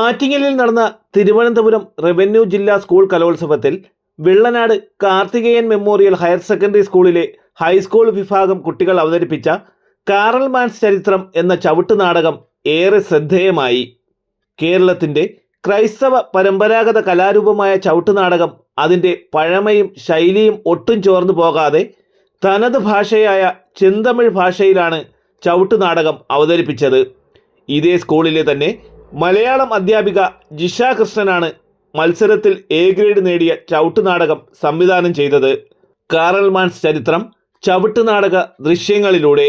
ആറ്റിങ്ങലിൽ നടന്ന തിരുവനന്തപുരം റവന്യൂ ജില്ലാ സ്കൂൾ കലോത്സവത്തിൽ Vellanad Karthikeyan memorial higher secondary സ്കൂളിലെ ഹൈസ്കൂൾ വിഭാഗം കുട്ടികൾ അവതരിപ്പിച്ച കാറൽ മാൻസ് ചരിത്രം എന്ന ചവിട്ട് നാടകം ഏറെ ശ്രദ്ധേയമായി. കേരളത്തിന്റെ ക്രൈസ്തവ പരമ്പരാഗത കലാരൂപമായ ചവിട്ടുനാടകം അതിന്റെ പഴമയും ശൈലിയും ഒട്ടും ചോർന്നു പോകാതെ തനത് ഭാഷയായ ചെന്തമിഴ് ഭാഷയിലാണ് ചവിട്ടുനാടകം അവതരിപ്പിച്ചത്. ഇതേ സ്കൂളിലെ തന്നെ മലയാളം അധ്യാപിക ജിഷ കൃഷ്ണനാണ് മത്സരത്തിൽ എ ഗ്രേഡ് നേടിയ ചവിട്ടുനാടകം സംവിധാനം ചെയ്തത്. കാറൽമാൻസ് ചരിത്രം ചവിട്ടുനാടക ദൃശ്യങ്ങളിലൂടെ.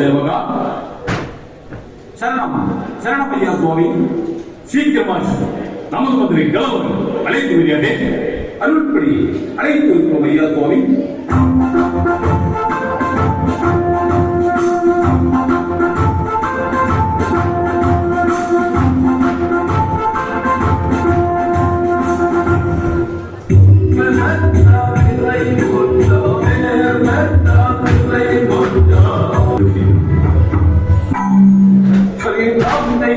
சேவை बघा சரணம் சரணப்பையா சுவாமி. சீக்கிரமா நமது மதுரை கலவன் அழைத்து மரியாதை அருள்படி அழைத்து ஐயா சுவாமி.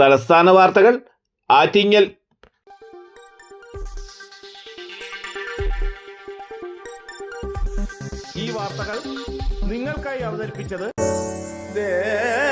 തലസ്ഥാന വാർത്തകൾ ആറ്റിങ്ങൽ. ഈ വാർത്തകൾ നിങ്ങൾക്കായി അവതരിപ്പിച്ചത് Arabian